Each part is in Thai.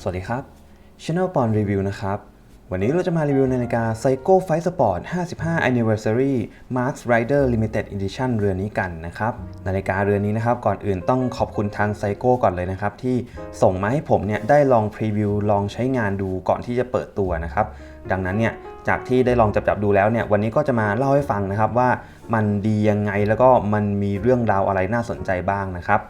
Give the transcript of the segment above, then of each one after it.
สวัสดีครับ Channel ปอนรีวิวนะครับ วันนี้เราจะมารีวิวนาฬิกา Seiko Fight Sport 55 Anniversary Marks Rider Limited Edition เรือนนี้กันนะครับ นาฬิกาเรือนนี้นะครับ ก่อนอื่นต้องขอบคุณทาง Seiko ก่อนเลยนะครับ ที่ส่งมาให้ผมเนี่ยได้ลองพรีวิวลองใช้งานดูก่อนที่จะเปิดตัวนะครับ ดังนั้นเนี่ยจากที่ได้ลองจับจับดูแล้วเนี่ยวันนี้ก็จะมาเล่าให้ฟังนะครับว่ามันดียังไงแล้วก็มันมีเรื่องราวอะไรน่าสนใจบ้างนะครับ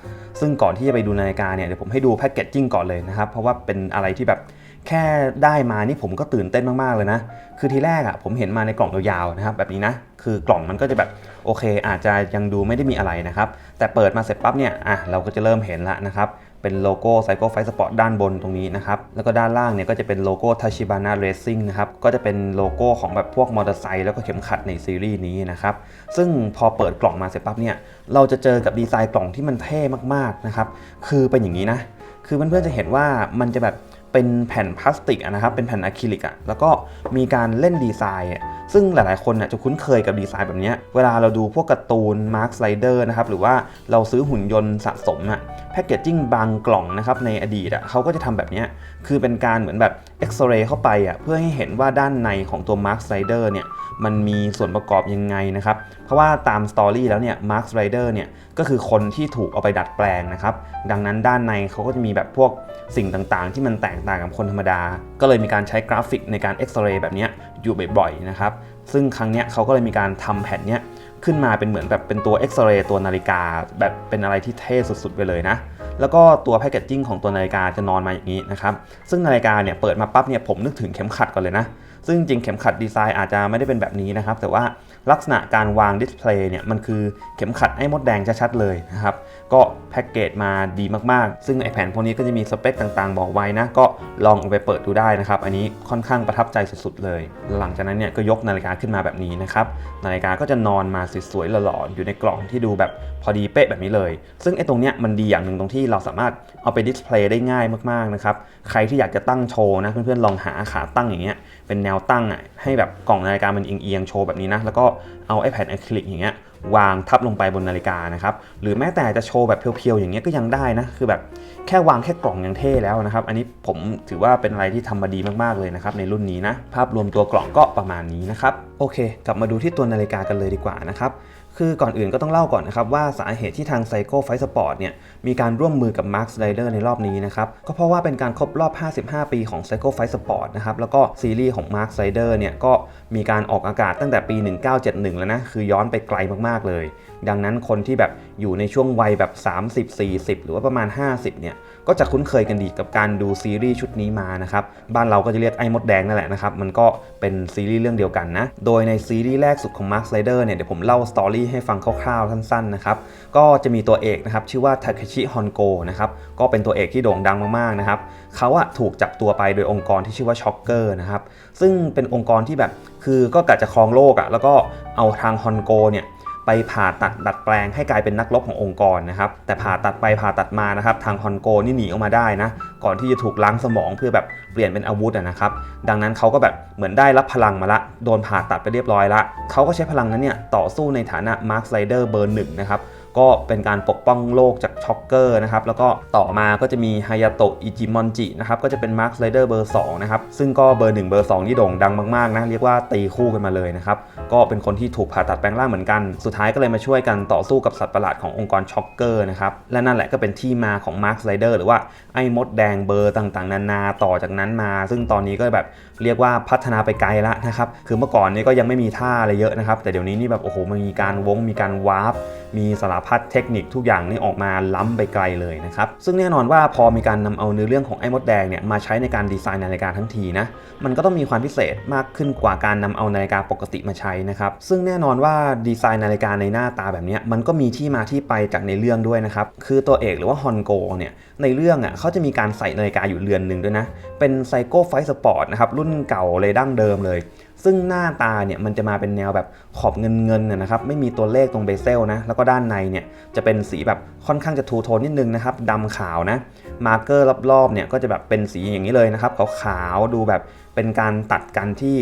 ซึ่งก่อนที่จะไปดูนาฬิกาเนี่ยเดี๋ยวผมให้ดูแพคเกจจิ้งก่อนเลยนะครับ เพราะว่าเป็นอะไรที่แบบแค่ได้มานี่ผมก็ตื่นเต้นมากๆเลยนะ คือทีแรกอะ่ะผมเห็นมาในกล่องยาวๆนะครับแบบนี้นะ คือกล่องมันก็จะแบบโอเค อาจจะยังดูไม่ได้มีอะไรนะครับ แต่เปิดมาเสร็จปั๊บเนี่ยอะเราก็จะเริ่มเห็นละนะครับ เป็นโลโก้ไซโก้ไฟสปอร์ตด้านบนตรงนี้นะครับแล้วก็ด้านล่างเนี่ยก็จะเป็นโลโก้ทาชิบานาเรซซิ่งนะครับก็จะเป็นโลโก้ของแบบพวกมอเตอร์ไซค์แล้วก็เข็มขัดในซีรีส์นี้นะครับซึ่งพอเปิดกล่องมาเสร็จปั๊บเนี่ยเราจะเจอกับดีไซน์กล่องที่มันเท่มากๆนะครับคือเป็นอย่างนี้นะคือเพื่อนๆจะเห็นว่ามันจะแบบ เป็นแผ่นพลาสติกนะครับ เป็นแผ่นอะคริลิกอะแล้วก็มีการเล่นดีไซน์อะซึ่งหลายๆ คนน่ยจะคุ้นเคยกับดีไซน์แบบนี้ เวลาเราดูพวกการ์ตูนมาร์คไลเดอร์นะครับ หรือว่าเราซื้อหุ่นยนต์สะสมอะแพคเกจจิ้งบางกล่องนะครับในอดีตอะเขาก็จะทำแบบนี้ คือเป็นการเหมือนแบบเอ็กซเรย์เข้าไปอะเพื่อให้เห็นว่าด้านในของตัวมาร์คไลเดอร์เนี่ย มันมีส่วนประกอบยังไงนะครับ เพราะว่าตามสตอรี่แล้วเนี่ยมาร์คไรเดอร์เนี่ยก็คือคนที่ถูกเอาไปดัดแปลงนะครับ ดังนั้นด้านในเขาก็จะมีแบบพวกสิ่งต่างๆ ที่มันแตกต่างกับคนธรรมดา ก็เลยมีการใช้กราฟิกในการเอ็กซเรย์แบบนี้อยู่บ่อยๆนะครับ ซึ่งครั้งเนี้ยเขาก็เลยมีการทำแผ่นเนี้ยขึ้นมาเป็นเหมือนแบบเป็นตัวเอ็กซเรย์ตัวนาฬิกา แบบเป็นอะไรที่เท่สุดๆไปเลยนะแล้วก็ตัวแพคเกจจิ้งของตัวนาฬิกาจะนอนมาอย่างนี้นะครับ ซึ่งนาฬิกาเนี่ยเปิดมาปั๊บเนี่ยผมนึกถึงเข็มขัดก่อนเลยนะ ซึ่งจริงเข็มขัดดีไซน์อาจจะไม่ได้เป็นแบบนี้นะครับ แต่ว่าลักษณะการวางดิสเพลย์เนี่ยมันคือเข็มขัดไอ้มดแดงชัดๆเลยนะครับ ก็ พ็กเกจมาดีมากๆ ซึ่งไอแผ่นพวกนี้ก็จะมีสเปคต่างๆ บอกไว้นะ ก็ลองเอาไปเปิดดูได้นะครับ อันนี้ค่อนข้างประทับใจสุดๆเลย หลังจากนั้นเนี่ยก็ยกนาฬิกาขึ้นมาแบบนี้นะครับ นาฬิกาก็จะนอนมาสวยๆหล่อๆอยู่ในกล่องที่ดูแบบพอดีเป๊ะแบบนี้เลย ซึ่งไอตรงเนี้ยมันดีอย่างหนึ่งตรงที่เราสามารถเอาไปดิสเพลย์ได้ง่ายมากๆนะครับ ใครที่อยากจะตั้งโชว์นะเพื่อนๆลองหาขาตั้งอย่างเงี้ยเป็นแนวตั้งอะให้แบบกล่องนาฬิกามันเอียงๆโชว์แบบนี้นะแล้วก็เอาไอแผ่นอะคริลิกอย่างเงี้ย วางทับลงไปบนนาฬิกานะครับหรือแม้แต่จะโชว์แบบเพียวๆอย่างเงี้ยก็ยังได้นะคือแบบแค่วางแค่กล่องยังเท่แล้วนะครับ อันนี้ผมถือว่าเป็นอะไรที่ทำมาดีมากๆเลยนะครับในรุ่นนี้นะภาพรวมตัวกล่องก็ประมาณนี้นะครับโอเค กลับมาดูที่ตัวนาฬิกากันเลยดีกว่านะครับคือก่อนอื่นก็ต้องเล่าก่อนนะครับว่าสาเหตุที่ทางไซโก้ไฟสปอร์ตเนี่ย มีการร่วมมือกับ Mark Rider ในรอบนี้นะครับ ก็เพราะว่าเป็นการครบรอบ 55 ปีของ Psycho Fight Sport นะครับ แล้วก็ซีรีส์ของ Mark Rider เนี่ยก็มีการออกอากาศตั้งแต่ปี 1971 แล้วนะ คือย้อนไปไกลมากๆเลย ดังนั้นคนที่แบบอยู่ในช่วงวัยแบบ 30 40 หรือว่าประมาณ 50 เนี่ย ก็จะคุ้นเคยกันดีกับการดูซีรีส์ชุดนี้มานะครับ บ้านเราก็จะเรียกไอ้มดแดงนั่นแหละนะครับ มันก็เป็นซีรีส์เรื่องเดียวกันนะ โดยในซีรีส์แรกสุดของ Mark Rider เนี่ย เดี๋ยวผมเล่าสตอรี่ให้ฟังคร่าวๆสั้นๆ นะครับ ก็จะมีตัวเอกนะครับชื่อว่าทาเคชิฮอนโกนะครับก็เป็นตัวเอกที่โด่งดังมากๆนะครับเขาอะถูกจับตัวไปโดยองค์กรที่ชื่อว่าช็อกเกอร์นะครับซึ่งเป็นองค์กรที่แบบคือก็กะจะครองโลกอะแล้วก็เอาทางฮอนโกเนี่ยไปผ่าตัดดัดแปลงให้กลายเป็นนักรบขององค์กรนะครับแต่ผ่าตัดไปผ่าตัดมานะครับทางฮอนโกนี่หนีออกมาได้นะก่อนที่จะถูกล้างสมองเพื่อแบบเปลี่ยนเป็นอาวุธนะครับดังนั้นเขาก็แบบเหมือนได้รับพลังมาละโดนผ่าตัดไปเรียบร้อยละเขาก็ใช้พลังนั้นเนี่ยต่อสู้ในฐานะมาร์คไ i เดอร์เบอร์หนึ่งนะครับ ก็เป็นการปกป้องโลกจากช็อกเกอร์นะครับ แล้วก็ต่อมาก็จะมีฮายาโตะอิจิมอนจินะครับ ก็จะเป็นมาร์คไ i เดอร์เบอร์2นะครับ ซึ่งก็เบอร์ 1 เบอร์2นี่โด่งดังมากๆนะ เรียกว่าตีคู่กันมาเลยนะครับ ก็เป็นคนที่ถูกผ่าตัดแปลงร่างเหมือนกัน สุดท้ายก็เลยมาช่วยกันต่อสู้กับสัตว์ประหลาดขององค์กรช็อกเกอร์นะครับ และนั่นแหละก็เป็นที่มาของมาร์คไ i เดอร์หรือว่าไอ้มดแดงเบอร์ต่างๆ นานาต่อจากนั้นมา ซึ่งตอนนี้ก็แบบเรียกว่าพัฒนาไปไกลแล้วนะครับ คือเมื่อก่อนนี้ก็ยังไม่มีท่าอะไรเยอะนะครับ แต่เดี๋ยวนี้นี่แบบโอ้โหมันมีการวงมีการวาร์ป มีสารพัดเทคนิคทุกอย่างนี่ออกมาล้ำไปไกลเลยนะครับ ซึ่งแน่นอนว่าพอมีการนำเอาเนื้อเรื่องของไอ้มดแดงเนี่ยมาใช้ในการดีไซน์นาฬิกาทั้งทีนะมันก็ต้องมีความพิเศษมากขึ้นกว่าการนำเอานาฬิกาปกติมาใช้นะครับซึ่งแน่นอนว่าดีไซน์นาฬิกาในหน้าตาแบบนี้มันก็มีที่มาที่ไปจากในเรื่องด้วยนะครับคือตัวเอกหรือว่าฮอนโกเนี่ยในเรื่องอะเขาจะมีการใส่นาฬิกาอยู่เรือนหนึ่งด้วยนะเป็นไซโก้ไฟสปอร์ตนะครับรุ่นเก่าเลยดั้งเดิมเลย ซึ่งหน้าตาเนี่ยมันจะมาเป็นแนวแบบขอบเงินเงินนะนะครับไม่มีตัวเลขตรงเบเซลนะแล้วก็ด้านในเนี่ยจะเป็นสีแบบค่อนข้างจะทูโทนนิดนึงนะครับดำขาวนะมาร์เกอร์รอบๆเนี่ยก็จะแบบเป็นสีอย่างนี้เลยนะครับขาวๆดูแบบเป็นการตัดกันที่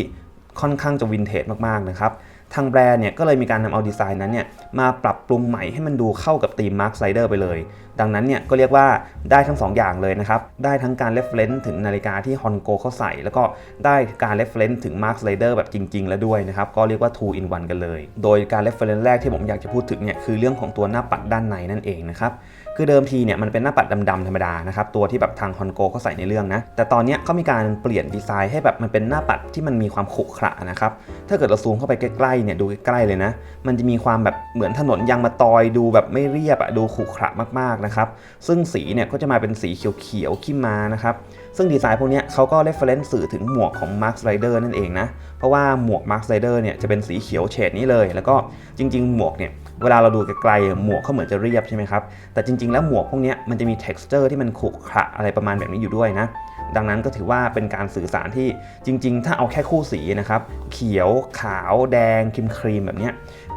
ค่อนข้างจะวินเทจมากๆนะครับ ทางแบรนด์เนี่ยก็เลยมีการนำเอาดีไซน์นั้นเนี่ยมาปรับปรุงใหม่ให้มันดูเข้ากับธีม Mark Slider ไปเลย ดังนั้นเนี่ยก็เรียกว่าได้ทั้ง 2 อย่างเลยนะครับ ได้ทั้งการ reference ถึงนาฬิกาที่ Hongo เขาใส่ แล้วก็ได้การ reference ถึง Mark Slider แบบจริง ๆ แล้วด้วยนะครับ ก็เรียกว่า two in one กันเลย โดยการ reference แรกที่ผมอยากจะพูดถึงเนี่ยคือเรื่องของตัวหน้าปัดด้านในนั่นเองนะครับ คือเดิมทีเนี่ยมันเป็นหน้าปัดดำๆธรรมดานะครับตัวที่แบบทางฮอนโกเขาใส่ในเรื่องนะแต่ตอนนี้เขามีการเปลี่ยนดีไซน์ให้แบบมันเป็นหน้าปัดที่มันมีความขรุขระนะครับถ้าเกิดเราซูมเข้าไปใกล้ๆเนี่ยดูใกล้ๆเลยนะ มันจะมีความแบบเหมือนถนนยางมะตอยดูแบบไม่เรียบอะดูขรุขระมากๆนะครับซึ่งสีเนี่ยก็จะมาเป็นสีเขียวๆขี้มานะครับซึ่งดีไซน์พวกนี้เขาก็ reference สื่อถึงหมวกของ Mark Rider นั่นเองนะเพราะว่าหมวก Mark Rider เนี่ยจะเป็นสีเขียวเฉดนี้เลย แล้วก็จริง ๆ หมวกเนี่ย เวลาเราดูไกลๆหมวกเขาเหมือนจะเรียบใช่ไหมครับ แต่จริงๆแล้วหมวกพวกนี้มันจะมี texture ที่มันขรุขระอะไรประมาณแบบนี้อยู่ด้วยนะ ดังนั้นก็ถือว่าเป็นการสื่อสารที่จริง ๆ ถ้าเอาแค่คู่สีนะครับ เขียวขาวแดงครีมครีมแบบนี้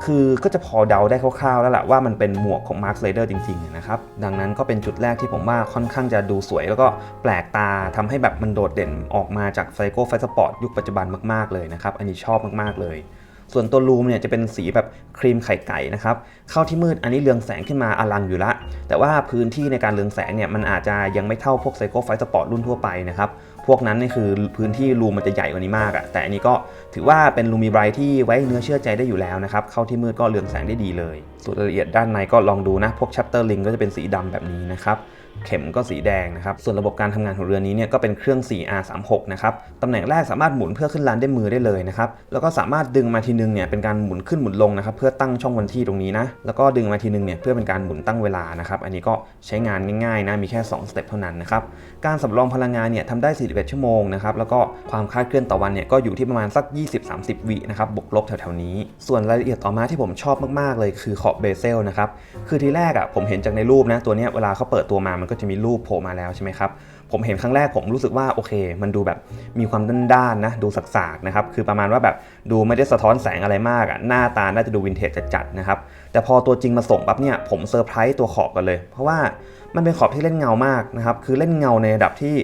คือก็จะพอเดาได้คร่าวๆ แล้วแหละว่ามันเป็นหมวกของ Mark Rider จริงๆนะครับ ดังนั้นก็เป็นจุดแรกที่ผมว่าค่อนข้างจะดูสวย แล้วก็แปลกตาทำให้แบบมันโดดเด่นออกมาจาก Psycho Fight Sport ยุคปัจจุบันมากๆเลยนะครับ อันนี้ชอบมากๆเลย ส่วนตัวลูมเนี่ยจะเป็นสีแบบครีมไข่ไก่นะครับ เข้าที่มืดอันนี้เรืองแสงขึ้นมาอลังอยู่ละ แต่ว่าพื้นที่ในการเรืองแสงเนี่ยมันอาจจะยังไม่เท่าพวกไซโคไฟสปอร์ตรุ่นทั่วไปนะครับพวกนั้นนี่คือพื้นที่ลูมมันจะใหญ่กว่านี้มากอะแต่อันนี้ก็ถือว่าเป็นลูมีไบรท์ที่ไว้เนื้อเชื่อใจได้อยู่แล้วนะครับ เข้าที่มืดก็เรืองแสงได้ดีเลย ส่วนรายละเอียดด้านในก็ลองดูนะ พวกชัปเตอร์ลิงก็จะเป็นสีดำแบบนี้นะครับ เข็มก็สีแดงนะครับ ส่วนระบบการทำงานของเรือนี้เนี่ยก็เป็นเครื่อง 4R36 นะครับ ตำแหน่งแรกสามารถหมุนเพื่อขึ้นลานด้วยมือได้เลยนะครับ แล้วก็สามารถดึงมาทีนึงเนี่ยเป็นการหมุนขึ้นหมุนลงนะครับเพื่อตั้งช่องวันที่ตรงนี้นะ แล้วก็ดึงมาทีนึงเนี่ยเพื่อเป็นการหมุนตั้งเวลานะครับ อันนี้ก็ใช้งานง่ายๆนะ มีแค่2สเต็ปเท่านั้นนะครับ การสำรองพลังงานเนี่ยทำได้ 41 ชั่วโมงนะครับ แล้วก็ความคลาดเคลื่อนต่อวันเนี่ยก็อยู่ที่ประมาณสัก 20-30 วินะครับบวกลบแถวๆนี้ ส่วนรายละเอียดต่อมาที่ผมชอบมากๆเลยคือขอบเบเซลนะครับ คือทีแรกอะผมเห็นจากในรูปนะตัวเนี้ยเวลาเขาเปิดตัวมามันก็จะมีรูปโผล่มาแล้วใช่ไหมครับผมเห็นครั้งแรกผมรู้สึกว่าโอเค มันดูแบบมีความด้านๆนะดูสักๆนะครับคือประมาณว่าแบบดูไม่ได้สะท้อนแสงอะไรมากอะหน้าตาน่าจะดูวินเทจจัดๆนะครับแต่พอตัวจริงมาส่งปั๊บเนี่ยผมเซอร์ไพรส์ตัวขอบกันเลย เพราะว่ามันเป็นขอบที่เล่นเงามากนะครับคือเล่นเงาในระดับที่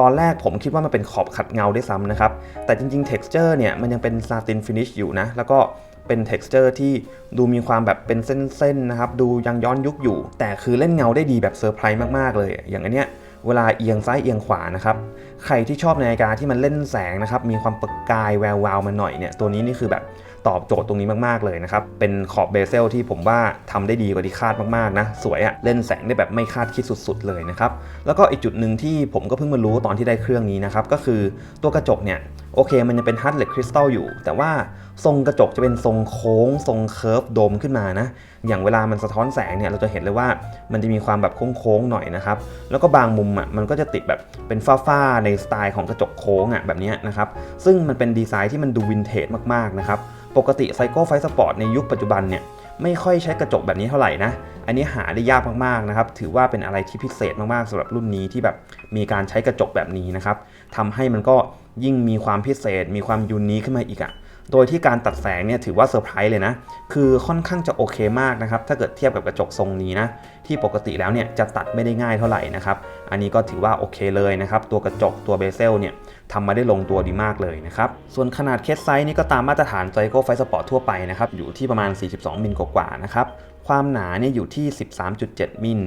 ตอนแรกผมคิดว่ามันเป็นขอบขัดเงาด้วยซ้ำนะครับแต่จริงๆ texture เนี่ยมันยังเป็นซาตินฟินิชอยู่นะแล้วก็ เป็น texture ที่ดูมีความแบบเป็นเส้นๆนะครับ ดูยังย้อนยุคอยู่ แต่คือเล่นเงาได้ดีแบบเซอร์ไพรส์มากๆเลย อย่างอันเนี้ยเวลาเอียงซ้ายเอียงขวานะครับใครที่ชอบนาฬิกาที่มันเล่นแสงนะครับมีความประกายแวววาวมาหน่อยเนี่ยตัวนี้นี่คือแบบ ตอบโจทย์ตรงนี้มากๆเลยนะครับ เป็นขอบเบเซลที่ผมว่าทำได้ดีกว่าที่คาดมากๆนะสวยอะเล่นแสงได้แบบไม่คาดคิดสุดๆเลยนะครับ แล้วก็อีกจุดหนึ่งที่ผมก็เพิ่งมารู้ตอนที่ได้เครื่องนี้นะครับก็คือตัวกระจกเนี่ยโอเค มันยังเป็นฮาร์ดเหล็กคริสตัลอยู่ แต่ว่าทรงกระจกจะเป็นทรงโค้ง ทรงเคิร์ฟโดมขึ้นมานะ อย่างเวลามันสะท้อนแสงเนี่ย เราจะเห็นเลยว่ามันจะมีความแบบโค้งๆหน่อยนะครับ แล้วก็บางมุมอะ มันก็จะติดแบบเป็นฝ้าๆในสไตล์ของกระจกโค้งอะแบบนี้นะครับ ซึ่งมันเป็นดีไซน์ที่มันดูวินเทจมากๆนะครับ ปกติไซโก้ไฟสปอร์ตในยุคปัจจุบันเนี่ยไม่ค่อยใช้กระจกแบบนี้เท่าไหร่นะ อันนี้หาได้ยากมากๆนะครับ ถือว่าเป็นอะไรที่พิเศษมากๆสำหรับรุ่นนี้ที่แบบมีการใช้กระจกแบบนี้นะครับทำให้มันก็ยิ่งมีความพิเศษ มีความยูนีคขึ้นมาอีกอะ โดยที่การตัดแสงเนี่ยถือว่าเซอร์ไพรส์เลยนะ คือค่อนข้างจะโอเคมากนะครับ ถ้าเกิดเทียบกับกระจกทรงนี้นะ ที่ปกติแล้วเนี่ยจะตัดไม่ได้ง่ายเท่าไหร่นะครับ อันนี้ก็ถือว่าโอเคเลยนะครับ ตัวกระจกตัวเบเซลเนี่ยทำมาได้ลงตัวดีมากเลยนะครับ ส่วนขนาดเคสไซส์นี่ก็ตามมาตรฐานไซโก้ไฟสปอร์ตทั่วไปนะครับ อยู่ที่ประมาณ 42 มิลกว่าๆนะครับ ความหนาเนี่ยอยู่ที่ 13.7 มิล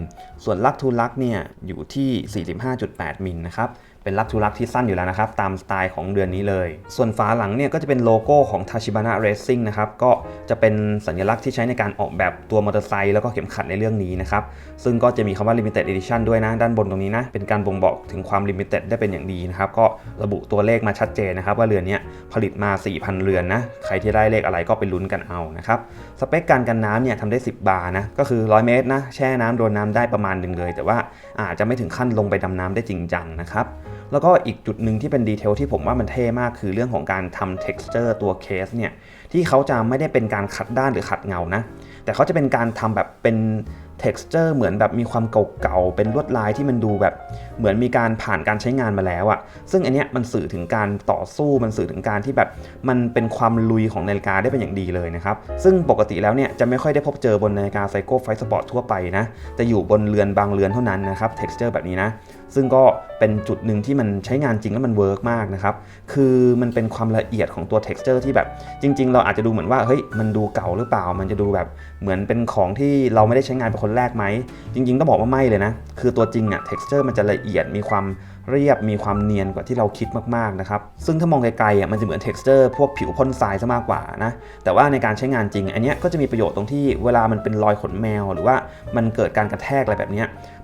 ส่วนลักทูลักเนี่ยอยู่ที่ 45.8 มิลนะครับ เป็นลักทูลักที่สั้นอยู่แล้วนะครับ ตามสไตล์ของเดือนนี้เลย ส่วนฝาหลังเนี่ยก็จะเป็นโลโก้ของ Tachibana Racing นะครับ ก็จะเป็นสัญลักษณ์ที่ใช้ในการออกแบบตัวมอเตอร์ไซค์แล้วก็เข็มขัดในเรื่องนี้นะครับ ซึ่งก็จะมีคำว่า Limited Edition ด้วยนะ ด้านบนตรงนี้นะ เป็นการบ่งบอกถึงความ Limited ได้เป็นอย่างดีนะครับ ก็ระบุตัวเลขมาชัดเจนนะครับ ว่าเรือนนี้ผลิตมา 4,000 เรือนนะ ใครที่ได้เลขอะไรก็ไปลุ้นกันเอานะครับ สเปคการกันน้ำเนี่ยทำได้ 10 บาร์นะ ก็คือ 100 เมตรนะ แช่น้ำโดนน้ำได้ประมาณหนึ่งเลย แต่ว่าอาจจะไม่ถึงขั้นลงไปดำน้ำได้จริงจังนะครับ แล้วก็อีกจุดหนึ่งที่เป็นดีเทลที่ผมว่ามันเท่มากคือเรื่องของการทำ texture ตัวเคสเนี่ยที่เขาจะไม่ได้เป็นการขัดด้านหรือขัดเงานะ แต่เขาจะเป็นการทำแบบเป็น texture เหมือนแบบมีความเก่าๆ เป็นลวดลายที่มันดูแบบ เหมือนมีการผ่านการใช้งานมาแล้วอะซึ่งอันเนี้ยมันสื่อถึงการต่อสู้มันสื่อถึงการที่แบบ มันเป็นความลุยของนาฬิกาได้เป็นอย่างดีเลยนะครับ ซึ่งปกติแล้วเนี่ยจะไม่ค่อยได้พบเจอบนนาฬิกาไซโก้ไฟสปอร์ตทั่วไปนะ จะอยู่บนเรือนบางเรือนเท่านั้นนะครับ texture แบบนี้นะซึ่งก็เป็นจุดหนึ่งที่มันใช้งานจริงแล้วมันเวิร์กมากนะครับ คือมันเป็นความละเอียดของตัว texture ที่แบบจริง ๆ เราอาจจะดูเหมือนว่าเฮ้ยมันดูเก่าหรือเปล่า มันจะดูแบบเหมือนเป็นของที่เราไม่ได้ใช้งานเป็นคนแรกไหม จริง ๆ ต้องบอกว่าไม่เลยนะ คือตัวจริงอะ texture มันจะละเอียดมีความ เรียบมีความเนียนกว่าที่เราคิดมากๆนะครับ ซึ่งถ้ามองไกลๆอะมันจะเหมือน texture พวกผิวพ่นทรายซะมากกว่านะ แต่ว่าในการใช้งานจริง อันเนี้ยก็จะมีประโยชน์ตรงที่เวลามันเป็นรอยขนแมว หรือว่ามันเกิดการกระแทกอะไรแบบนี้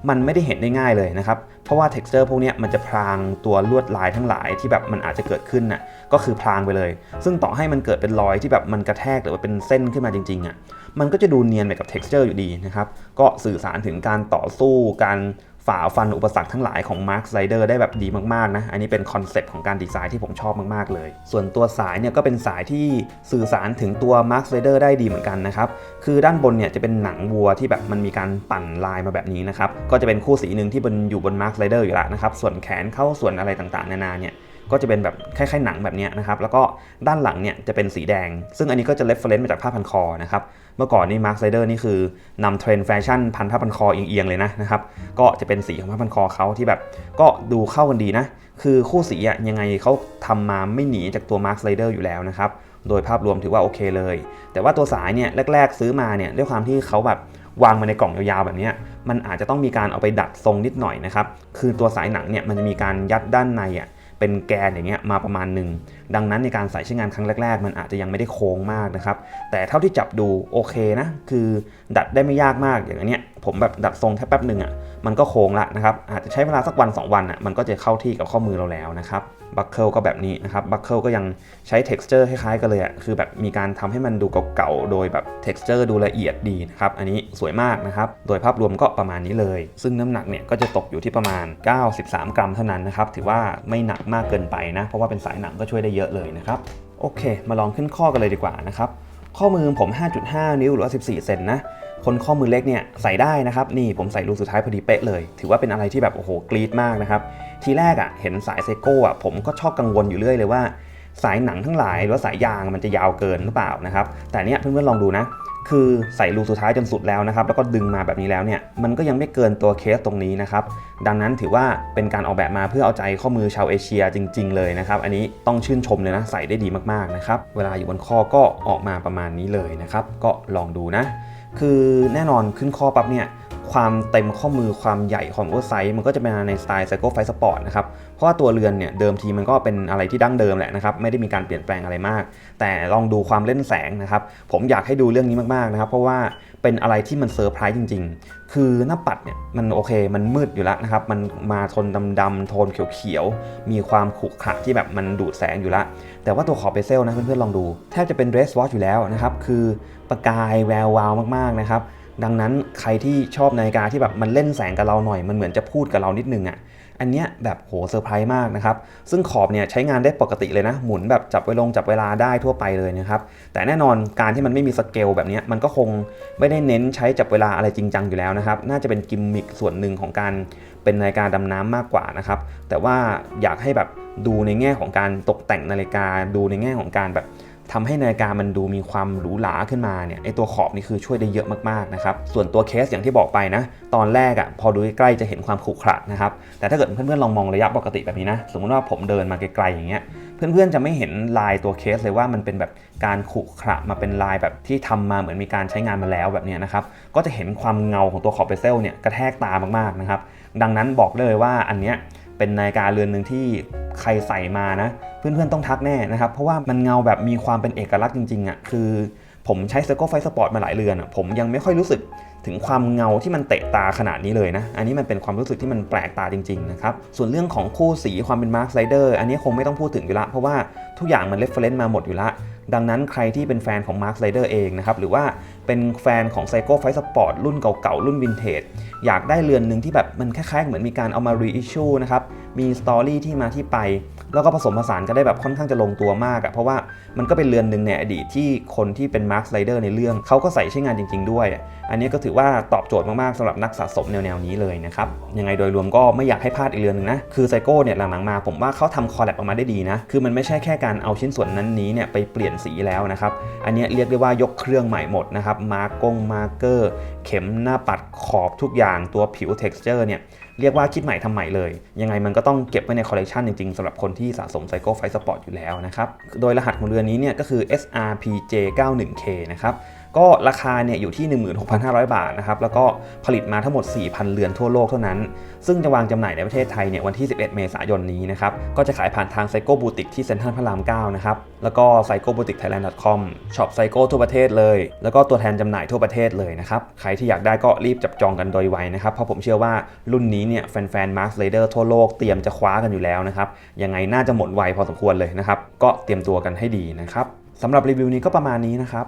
มันไม่ได้เห็นได้ง่ายเลยนะครับ เพราะว่า texture พวกนี้มันจะพรางตัวลวดลายทั้งหลายที่แบบมันอาจจะเกิดขึ้นน่ะก็คือพรางไปเลย ซึ่งต่อให้มันเกิดเป็นรอยที่แบบมันกระแทกหรือว่าเป็นเส้นขึ้นมาจริงๆอะมันก็จะดูเนียนไปกับ texture อยู่ดีนะครับก็สื่อสารถึงการต่อสู้การ ฝ่าฟันอุปสรรคทั้งหลายของ Mark s เดอร์ได้แบบดีมากๆนะ อันนี้เป็นคอนเซปต์ของการดีไซน์ที่ผมชอบมากๆเลย ส่วนตัวสายเนี่ยก็เป็นสายที่สื่อสารถึงตัว Mark s เดอร์ได้ดีเหมือนกันนะครับ คือด้านบนเนี่ยจะเป็นหนังวัวที่แบบมันมีการปั่นลายมาแบบนี้นะครับ ก็จะเป็นคู่สีหนึ่งที่บนอยู่บน Mark s เดอร์อยู่แล้วนะครับ ส่วนแขนเข้าส่วนอะไรต่างๆ นานาเนี่ย ก็จะเป็นแบบคล้ายๆหนังแบบนี้นะครับ แล้วก็ด้านหลังเนี่ยจะเป็นสีแดง ซึ่งอันนี้ก็จะ reference มาจากผ้าพันคอนะครับ เมื่อก่อนนี่มาร์คไซเดอร์นี่คือนำเทรนด์แฟชั่นพันผ้าพันคอเอียงๆเลยนะนะครับ ก็จะเป็นสีของผ้าพันคอเขาที่แบบก็ดูเข้ากันดีนะ คือคู่สีอะยังไงเขาทำมาไม่หนีจากตัวมาร์คไซเดอร์อยู่แล้วนะครับ โดยภาพรวมถือว่าโอเคเลย แต่ว่าตัวสายเนี่ยแรก ๆ ซื้อมาเนี่ยด้วยความที่เขาแบบวางมาในกล่องยาวๆแบบนี้มันอาจจะต้องมีการเอาไปดัดทรงนิดหน่อยนะครับ คือตัวสายหนังเนี่ยมันจะมีการยัดด้านในอะ เป็นแกนอย่างเงี้ยมาประมาณหนึ่งดังนั้นในการใส่ใช้งานครั้งแรก ๆ มันอาจจะยังไม่ได้โค้งมากนะครับ แต่เท่าที่จับดูโอเคนะ คือดัดได้ไม่ยากมากอย่างเนี้ยผมแบบดัดทรงแค่แป๊บหนึ่งอะ มันก็โค้งละนะครับ อาจจะใช้เวลาสักวัน 2 วันอะมันก็จะเข้าที่กับข้อมือเราแล้วนะครับบัคเคิลก็แบบนี้นะครับบัคเคิลก็ยังใช้ texture คล้ายๆกันเลยอะคือแบบมีการทำให้มันดูเก่าๆ โดยแบบ texture ดูละเอียดดีนะครับ อันนี้สวยมากนะครับ โดยภาพรวมก็ประมาณนี้เลย ซึ่งน้ำหนักเนี่ยก็จะตกอยู่ที่ประมาณ 93 กรัมเท่านั้นนะครับ ถือว่าไม่หนักมากเกินไปนะ เพราะว่าเป็นสายหนังก็ช่วยได้เยอะเลยนะครับ โอเค มาลองขึ้นข้อกันเลยดีกว่านะครับ ข้อมือผม 5.5 นิ้วหรือว่า14 เซนนะ คนข้อมือเล็กเนี่ยใส่ได้นะครับ นี่ผมใส่รูสุดท้ายพอดีเป๊ะเลย ถือว่าเป็นอะไรที่แบบโอ้โหกรี๊ดมากนะครับ ทีแรกอะ่ะเห็นสายเซโก้อะผมก็ชอบกังวลอยู่เรื่อยเลยว่า สายหนังทั้งหลายหรือว่าสายยางมันจะยาวเกินหรือเปล่านะครับ แต่เนี้ยเพื่อนๆลองดูนะคือใส่รูสุดท้ายจนสุดแล้วนะครับ แล้วก็ดึงมาแบบนี้แล้วเนี่ยมันก็ยังไม่เกินตัวเคสตรงนี้นะครับ ดังนั้นถือว่าเป็นการออกแบบมาเพื่อเอาใจข้อมือชาวเอเชียจริง ๆ เลยนะครับ อันนี้ต้องชื่นชมเลยนะใส่ได้ดีมากๆนะครับ เวลาอยู่บนข้อก็ออกมาประมาณนี้เลยนะครับ ก็ลองดูนะ คือแน่นอนขึ้นข้อปั๊บเนี่ยความเต็มข้อมือความใหญ่ของโอเวอร์ไซส์มันก็จะเป็นในสไตล์ไซโคไฟสปอร์ตนะครับ ราะว่าตัวเรือนเนี่ยเดิมทีมันก็เป็นอะไรที่ดั้งเดิมแหละนะครับไม่ได้มีการเปลี่ยนแปลงอะไรมาก แต่ลองดูความเล่นแสงนะครับผมอยากให้ดูเรื่องนี้มากๆนะครับเพราะว่าเป็นอะไรที่มันเซอร์ไพรส์จริง ๆ คือหน้าปัดเนี่ยมันโอเคมันมืดอยู่แล้วนะครับมันมาโทนดำๆโทนเขียวๆมีความขรุขระที่แบบมันดูดแสงอยู่แล้วแต่ว่าตัวขอบเบเซลนะเพื่อนๆลองดูแทบจะเป็นเดรสวอชอยู่แล้วนะครับคือประกายแวววาวมากๆนะครับดังนั้นใครที่ชอบนาฬิกาที่แบบมันเล่นแสงกับเราหน่อย มันเหมือนจะพูดกับเรานิดนึงอะ่ะ อันเนี้ยแบบโหเซอร์ไพรส์มากนะครับ ซึ่งขอบเนี่ยใช้งานได้ปกติเลยนะ หมุนแบบจับเวลงจับเวลาได้ทั่วไปเลยนะครับ แต่แน่นอนการที่มันไม่มีสเกลแบบนี้มันก็คงไม่ได้เน้นใช้จับเวลาอะไรจริงจังอยู่แล้วนะครับ น่าจะเป็นกิมมิคส่วนหนึ่งของการเป็นนาฬิกาดำน้ำมากกว่านะครับ แต่ว่าอยากให้แบบดูในแง่ของการตกแต่งนาฬิกา ดูในแง่ของการแบบ ทำให้นาฬิกามันดูมีความหรูหราขึ้นมาเนี่ยไอตัวขอบนี่คือช่วยได้เยอะมากๆนะครับส่วนตัวเคสอย่างที่บอกไปนะ ตอนแรกอะ่ะพอดูใกล้จะเห็นความขรุขระนะครับแต่ถ้าเกิดเพื่อนๆลองมองระยะปกติแบบนี้นะสมมติว่าผมเดินมาไกลๆอย่างเงี้ยเพื่อนๆจะไม่เห็นลายตัวเคสเลยว่ามันเป็นแบบการขรุขระมาเป็นลายแบบที่ทำมาเหมือนมีการใช้งานมาแล้วแบบเนี้ยนะครับก็จะเห็นความเงาของตัวขอบเบเซลเนี่ยกระแทกตามากๆนะครับดังนั้นบอกได้เลยว่าอันเนี้ย เป็นนาฬิกาเรือนหนึ่งที่ใครใส่มานะ เพื่อนๆต้องทักแน่นะครับ เพราะว่ามันเงาแบบมีความเป็นเอกลักษณ์จริงๆอะคือผมใช้เซ r โกไฟสปอร์ตมาหลายเรือนอะผมยังไม่ค่อยรู้สึกถึงความเงาที่มันเตะตาขนาดนี้เลยนะ อันนี้มันเป็นความรู้สึกที่มันแปลกตาจริงๆนะครับ ส่วนเรื่องของคู่สีความเป็นมาร์คไ i เดอร์อันนี้คงไม่ต้องพูดถึงอยู่ละ เพราะว่าทุกอย่างมันเรฟเฟรนซ์มาหมดอยู่ละ ดังนั้นใครที่เป็นแฟนของ Mark Rider เองนะครับ หรือว่า เป็นแฟนของไซโก้ไฟสปอร์ตรุ่นเก่าๆ รุ่นวินเทจ อยากได้เรือนหนึ่งที่แบบมันคล้ายๆ เหมือนมีการเอามารีอิชชูนะครับ มีสตอรี่ที่มาที่ไป แล้วก็ผสมผสานกันได้แบบค่อนข้างจะลงตัวมากอะเพราะว่ามันก็เป็นเรือนหนึ่งในอดีตที่คนที่เป็น Mark Rider ในเรื่องเขาก็ใส่ใช้งานจริง ๆ ด้วย อันนี้ก็ถือว่าตอบโจทย์มาก ๆสำหรับนักสะสมแนวๆนี้เลยนะครับยังไงโดยรวมก็ไม่อยากให้พลาดอีกเรือนหนึ่งนะคือไซโก้เนี่ยหลังๆมาผมว่าเขาทำคอลแลบออกมาได้ดีนะคือมันไม่ใช่แค่การเอาชิ้นส่วนนั้นนี้เนี่ยไปเปลี่ยนสีแล้วนะครับอันนี้เรียกได้ว่ายกเครื่องใหม่หมดนะครับมาร์กงมาร์เกอร์ เข็มหน้าปัดขอบทุกอย่างตัวผิว texture เนี่ย เรียกว่าคิดใหม่ทำใหม่เลย ยังไงมันก็ต้องเก็บไว้ในคอลเลกชันจริงๆสำหรับคนที่สะสมไซโก้ไฟสปอร์ตอยู่แล้วนะครับ โดยรหัสของเรือนนี้เนี่ยก็คือ SRPJ91K นะครับ ก็ราคาเนี่ยอยู่ที่ 16,500 บาทนะครับ แล้วก็ผลิตมาทั้งหมด 4,000 เรือนทั่วโลกเท่านั้น ซึ่งจะวางจำหน่ายในประเทศไทยเนี่ยวันที่ 11 เมษายนนี้นะครับ ก็จะขายผ่านทางไซโก้บูติกที่เซ็นทรัลพระราม 9 นะครับ แล้วก็ไซโก้บูติกไทยแลนด์ .com ช็อปไซโก้ทั่วประเทศเลย แล้วก็ตัวแทนจำหน่ายทั่วประเทศเลยนะครับ ใครที่อยากได้ก็รีบจับจองกันโดยไวนะครับ เพราะผมเชื่อว่ารุ่นนี้เนี่ยแฟนๆ Max Raider ทั่วโลกเตรียมจะคว้ากันอยู่แล้วนะครับ ยังไงน่าจะหมดไวพอสมควรเลยนะครับ ก็เตรียมตัวกันให้ดีนะครับสำหรับรีวิวนี้ก็ประมาณนี้นะครับ